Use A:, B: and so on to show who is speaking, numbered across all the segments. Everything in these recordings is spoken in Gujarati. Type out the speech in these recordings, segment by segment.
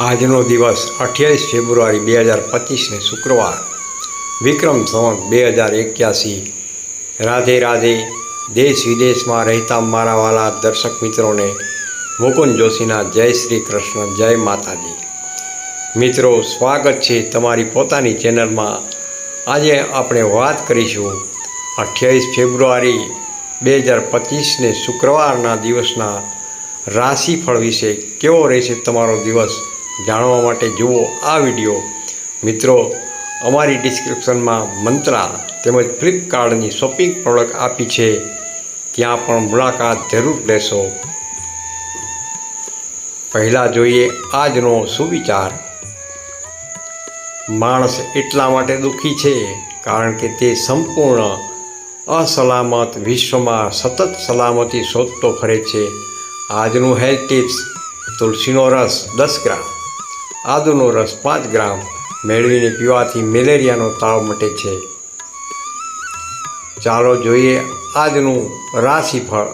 A: આજનો દિવસ અઠ્યાવીસ ફેબ્રુઆરી બે હજાર પચીસને શુક્રવાર. વિક્રમ સંવત બે હજાર એક્યાસી. રાધે રાધે દેશ વિદેશમાં રહેતા મારા વાલા દર્શક મિત્રોને મુકુંદ જોશીના જય શ્રી કૃષ્ણ, જય માતાજી. મિત્રો, સ્વાગત છે તમારી પોતાની ચેનલમાં. આજે આપણે વાત કરીશું અઠ્યાવીસ ફેબ્રુઆરી બે હજાર પચીસને શુક્રવારના દિવસના રાશિફળ વિશે. કેવો રહેશે તમારો દિવસ? જાણવા માટે જુઓ આ વીડિયો. મિત્રો, અમારી ડિસ્ક્રિપ્શનમાં મંત્રા તેમજ ફ્લિપકાર્ટની શોપિંગ પ્રોડક્ટ આપી છે. ત્યાં પણ મુલાકાત જરૂર લેશો. પહેલાં જોઈએ આજનો સુવિચાર. માણસ એટલા માટે દુઃખી છે કારણ કે તે સંપૂર્ણ અસલામત વિશ્વમાં સતત સલામતી શોધતો ફરે છે. આજનું હેલ્થ ટિપ્સ તુલસીનો રસ દસ ગ્રામ. આદુનો રસ પાંચ ગ્રામ મેળવીને પીવાથી મેલેરિયાનો તાવ મટે છે. ચાલો જોઈએ આજનું રાશિફળ.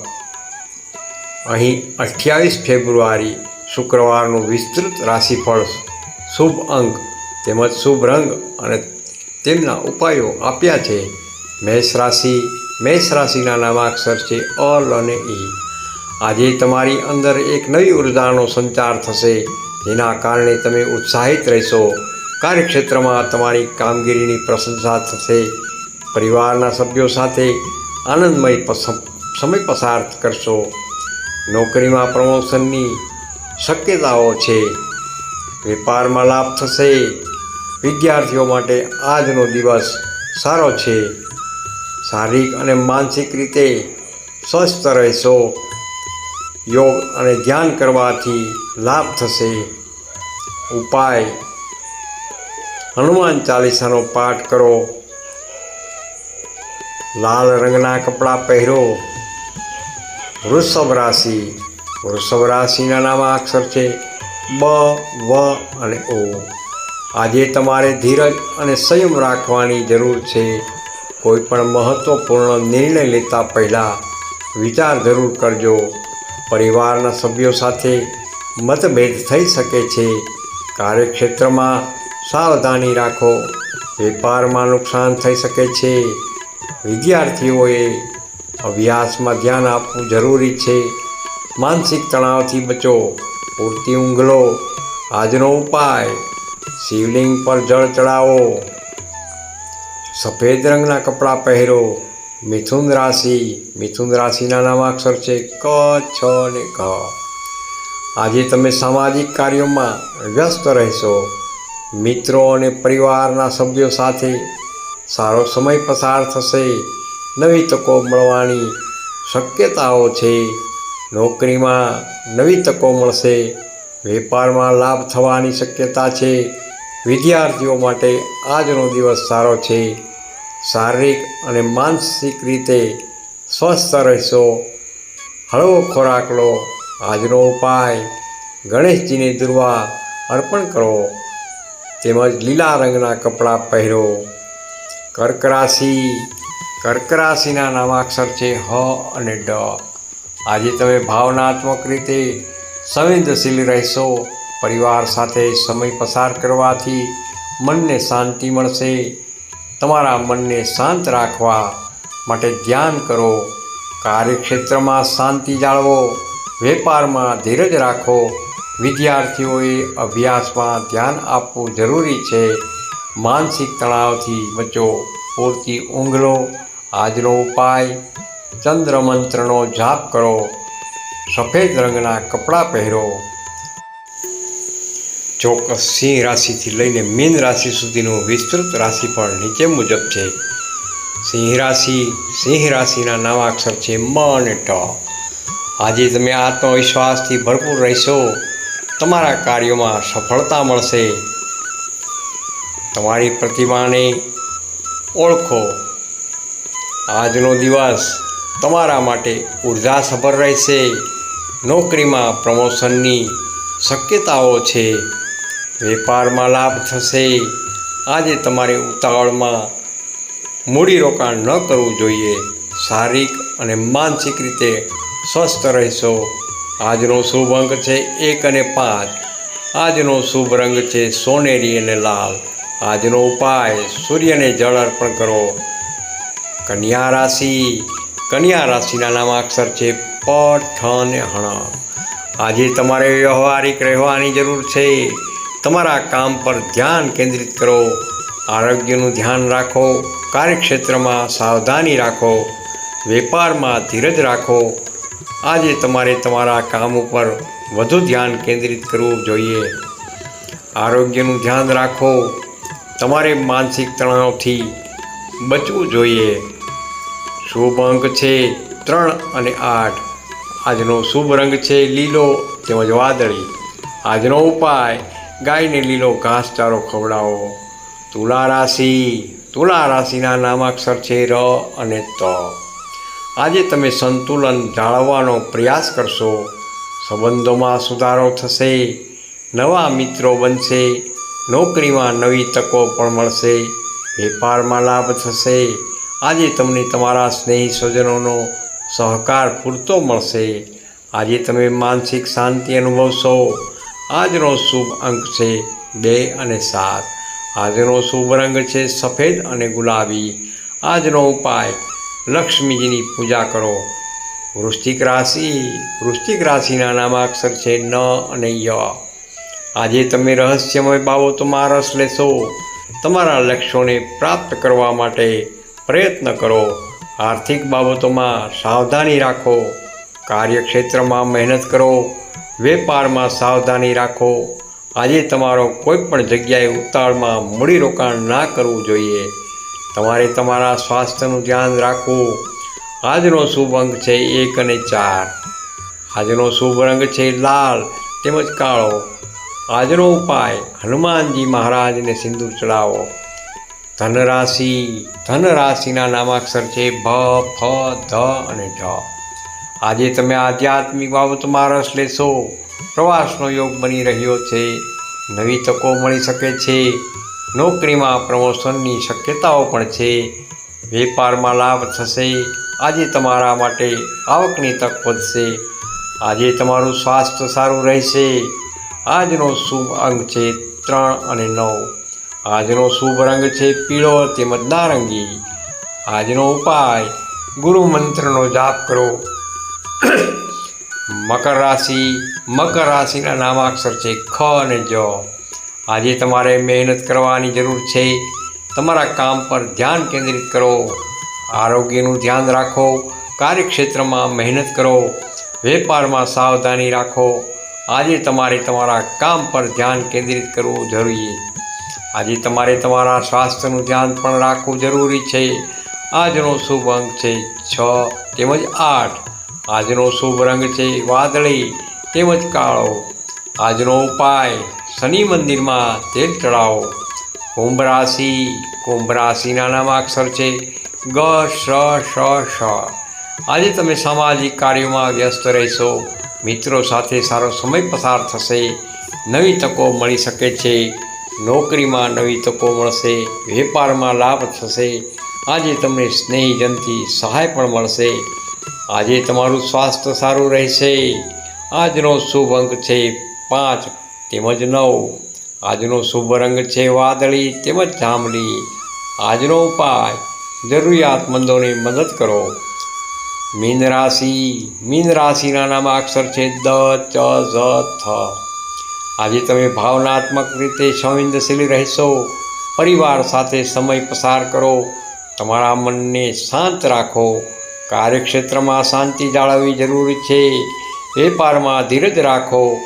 A: અહીં અઠ્યાવીસ ફેબ્રુઆરી શુક્રવારનું વિસ્તૃત રાશિફળ શુભ અંક તેમજ શુભ રંગ અને તેમના ઉપાયો આપ્યા છે. મેષ રાશિ, મેષ રાશિના નામાક્ષર છે અલ અને ઈ. આજે તમારી અંદર એક નવી ઉર્જાનો સંચાર થશે. જેના કારણે તમે ઉત્સાહિત રહેશો. કાર્યક્ષેત્રમાં તમારી કામગીરીની પ્રશંસા થશે. પરિવારના સભ્યો સાથે આનંદમય સમય પસાર કરશો. નોકરીમાં પ્રમોશનની શક્યતાઓ છે. વેપારમાં લાભ થશે. વિદ્યાર્થીઓ માટે આજનો દિવસ સારો છે. શારીરિક અને માનસિક રીતે સ્વસ્થ રહેશો. યોગ અને ધ્યાન કરવાથી લાભ થશે. ઉપાય. હનુમાન ચાલીસાનો પાઠ કરો. લાલ રંગના કપડાં પહેરો. વૃષભ રાશિ. વૃષભ રાશિના નામ અક્ષર છે. બ, વ અને ઓ. આજે તમારે ધીરજ અને સંયમ રાખવાની જરૂર છે. કોઈ પણ મહત્ત્વપૂર્ણ નિર્ણય લેતા પહેલાં વિચાર જરૂર કરજો. પરિવારના સભ્યો સાથે મતભેદ થઈ શકે છે. કાર્યક્ષેત્રમાં સાવધાની રાખો. વેપારમાં નુકસાન થઈ શકે છે. વિદ્યાર્થીઓએ અભ્યાસમાં ધ્યાન આપવું જરૂરી છે. માનસિક તણાવથી બચો. પૂરતી ઊંઘ લો આજનો ઉપાય, શિવલિંગ પર જળ ચડાવો. સફેદ રંગના કપડાં પહેરો. મિથુન રાશિ, મિથુન રાશિના નામાક્ષર છે ક, છ ને ક આજે તમે સામાજિક કાર્યોમાં વ્યસ્ત રહેશો. મિત્રો અને પરિવારના સભ્યો સાથે સારો સમય પસાર થશે. નવી તકો મળવાની શક્યતાઓ છે. નોકરીમાં નવી તકો મળશે. વેપારમાં લાભ થવાની શક્યતા છે. વિદ્યાર્થીઓ માટે આજનો દિવસ સારો છે. શારીરિક અને માનસિક રીતે સ્વસ્થ રહેશો. હળવો ખોરાક લો. આજનો ઉપાય ગણેશજીને દુર્વા અર્પણ કરો. તેમજ લીલા રંગના કપડાં પહેરો. કર્ક રાશિ, કર્ક રાશિના નામાક્ષર છે હ અને ડ. આજે તમે ભાવનાત્મક રીતે સંવેદનશીલ રહેશો. પરિવાર સાથે સમય પસાર કરવાથી મનને શાંતિ મળશે. તમારા મનને શાંત રાખવા માટે ધ્યાન કરો, કાર્યક્ષેત્રમાં શાંતિ જાળવો, વેપારમાં ધીરજ રાખો. વિદ્યાર્થીઓએ અભ્યાસમાં ધ્યાન આપવું જરૂરી છે. માનસિક તણાવથી બચો. પૂરતી ઊંઘ લો આજનો ઉપાય ચંદ્ર મંત્રનો જાપ કરો. સફેદ રંગના કપડાં પહેરો. ચોક્કસ સિંહ રાશિથી લઈને મીન રાશિ સુધીનું વિસ્તૃત રાશિફળ નીચે મુજબ છે. સિંહ રાશિ, સિંહ રાશિના નવા અક્ષર છે મ અને ટ. આજે તમે આત્મવિશ્વાસથી ભરપૂર રહેશો. તમારા કાર્યોમાં સફળતા મળશે. તમારી પ્રતિમાને ઓળખો. આજનો દિવસ તમારા માટે ઉર્જાસભર રહેશે. નોકરીમાં પ્રમોશનની શક્યતાઓ છે. વેપારમાં લાભ થશે. આજે તમારે ઉતાવળમાં મૂડીરોકાણ ન કરવું જોઈએ. શારીરિક અને માનસિક રીતે સ્વસ્થ રહેશો. આજનો શુભ અંક છે એક અને પાંચ. આજનો શુભ રંગ છે સોનેરી અને લાલ. આજનો ઉપાય સૂર્યને જળ અર્પણ કરો. કન્યા રાશિ. કન્યા રાશિના નામાક્ષર છે પ, ઠ અને હણ. આજે તમારે વ્યવહારિક રહેવાની જરૂર છે. તમારા કામ પર ધ્યાન કેન્દ્રિત કરો, આરોગ્યનું ધ્યાન રાખો, કાર્યક્ષેત્રમાં સાવધાની રાખો, વેપારમાં ધીરજ રાખો. આજે તમારે તમારા કામ ઉપર વધુ ધ્યાન કેન્દ્રિત કરવું જોઈએ. આરોગ્યનું ધ્યાન રાખો. તમારે માનસિક તણાવથી બચવું જોઈએ. શુભ અંક છે ત્રણ અને આઠ. આજનો શુભ રંગ છે લીલો તેમજ વાદળી. આજનો ઉપાય ગાયને લીલો ઘાસચારો ખવડાવો. તુલા રાશિ તુલા રાશિના નામાક્ષર છે ર અને ત. આજે તમે સંતુલન જાળવવાનો પ્રયાસ કરશો. સંબંધોમાં સુધારો થશે, નવા મિત્રો બનશે, નોકરીમાં નવી તકો પણ મળશે, વેપારમાં લાભ થશે. આજે તમને તમારા સ્નેહી સ્વજનોનો સહકાર પૂરતો મળશે. આજે તમે માનસિક શાંતિ અનુભવશો. આજનો શુભ અંક છે બે અને સાત. આજનો શુભ રંગ છે સફેદ અને ગુલાબી. આજનો ઉપાય, લક્ષ્મીજીની પૂજા કરો. વૃશ્ચિક રાશિ, વૃશ્ચિક રાશિના નામાક્ષર છે ન અને ય. આજે તમે રહસ્યમય બાબતોમાં રસ લેશો. તમારા લક્ષ્યોને પ્રાપ્ત કરવા માટે પ્રયત્ન કરો. આર્થિક બાબતોમાં સાવધાની રાખો. કાર્યક્ષેત્રમાં મહેનત કરો. વેપારમાં સાવધાની રાખો. આજે તમારો કોઈ પણ જગ્યાએ ઉતાળમાં મૂડીરોકાણ ના કરવું જોઈએ. તમારે તમારા સ્વાસ્થ્યનું ધ્યાન રાખવું. આજનો શુભ અંક છે એક અને ચાર. આજનો શુભ રંગ છે લાલ તેમજ કાળો. આજનો ઉપાય હનુમાનજી મહારાજને સિંદૂર ચડાવો. ધનરાશિ ધનરાશિના નામાક્ષર છે ભ, ફ, ધ અને ઢ. આજે તમે આધ્યાત્મિક બાબતમાં રસ લેશો. પ્રવાસનો યોગ બની રહ્યો છે. નવી તકો મળી શકે છે. નોકરીમાં પ્રમોશનની શક્યતાઓ પણ છે. વેપારમાં લાભ થશે. આજે તમારા માટે આવકની તક વધશે. આજે તમારું સ્વાસ્થ્ય સારું રહેશે. આજનો શુભ અંક છે ત્રણ અને નવ. આજનો શુભ રંગ છે પીળો તેમજ નારંગી. આજનો ઉપાય, ગુરુ મંત્રનો જાપ કરો. મકર રાશિ, મકર રાશિના નામાક્ષર છે ખ અને જ. આજે તમારે મહેનત કરવાની જરૂર છે. તમારા કામ પર ધ્યાન કેન્દ્રિત કરો. આરોગ્યનું ધ્યાન રાખો. કાર્યક્ષેત્રમાં મહેનત કરો. વેપારમાં સાવધાની રાખો. આજે તમારે તમારા કામ પર ધ્યાન કેન્દ્રિત કરવું જરૂરી આજે તમારે તમારા સ્વાસ્થ્યનું ધ્યાન પણ રાખવું જરૂરી છે. આજનો શુભ અંક છે છ તેમજ આઠ. આજનો શુભ રંગ છે વાદળી તેમજ કાળો. આજનો ઉપાય, શનિ મંદિરમાં તેલ ચડાવો કુંભ રાશિ, કુંભ રાશિના નામાક્ષર છે ગ, શ શ શ. આજે તમે સામાજિક કાર્યોમાં વ્યસ્ત રહેશો. મિત્રો સાથે સારો સમય પસાર થશે. નવી તકો મળી શકે છે. નોકરીમાં નવી તકો મળશે. વેપારમાં લાભ થશે. આજે તમને સ્નેહીજનથી સહાય પણ મળશે. આજે તમારું સ્વાસ્થ્ય સારું રહેશે. આજનો શુભ અંક છે પાંચ તેમજ નવ. આજનો શુભ રંગ છે વાદળી તેમજ જાંબલી. આજનો ઉપાય, જરૂરિયાતમંદોને મદદ કરો. મીન રાશિ, મીન રાશિના નામ અક્ષર છે દ, ચ, ઝ, થ. આજે તમે ભાવનાત્મક રીતે સંવેદનશીલ રહેશો. પરિવાર સાથે સમય પસાર કરો. તમારા મનને શાંત રાખો. કાર્યક્ષેત્રમાં શાંતિ જાળવવી જરૂરી છે. વેપારમાં ધીરજ રાખો.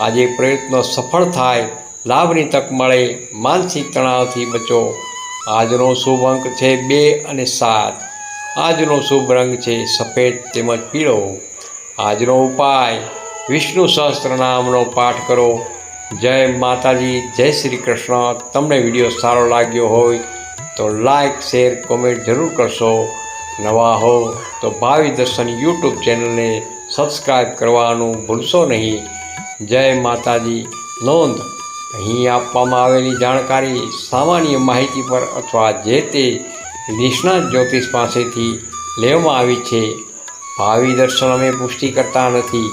A: આજે પ્રયત્નો સફળ થાય, લાભની તક મળે, માનસિક તણાવથી બચો. આજનો શુભ અંક છે બે અને સાત. આજનો શુભ રંગ છે સફેદ તેમજ પીળો. આજનો ઉપાય, વિષ્ણુ સહસ્ત્ર નામનો પાઠ કરો. જય માતાજી, જય શ્રી કૃષ્ણ. તમને વીડિયો સારો લાગ્યો હોય તો લાઈક, શેર, કોમેન્ટ જરૂર કરશો. નવા હો તો ભાવિ દર્શન યુટ્યુબ ચેનલને સબસ્ક્રાઈબ કરવાનું ભૂલશો નહીં. જય માતાજી. નોંધ, અહીં આપવામાં આવેલી જાણકારી, સામાન્ય માહિતી પર અથવા જે તે નિષ્ણાત જ્યોતિષ પાસેથી લેવામાં આવી છે. ભાવિ દર્શન અમે પુષ્ટિ કરતા નથી.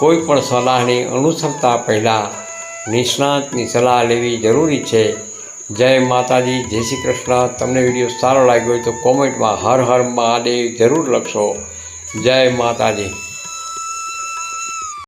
A: કોઈ પણ સલાહને અનુસરતા પહેલાં નિષ્ણાતની સલાહ લેવી જરૂરી છે. જય માતાજી, જય શ્રી કૃષ્ણ. તમને વીડિયો સારો લાગ્યો હોય તો કોમેન્ટમાં હર હર મહાદેવ જરૂર લખશો. જય માતાજી.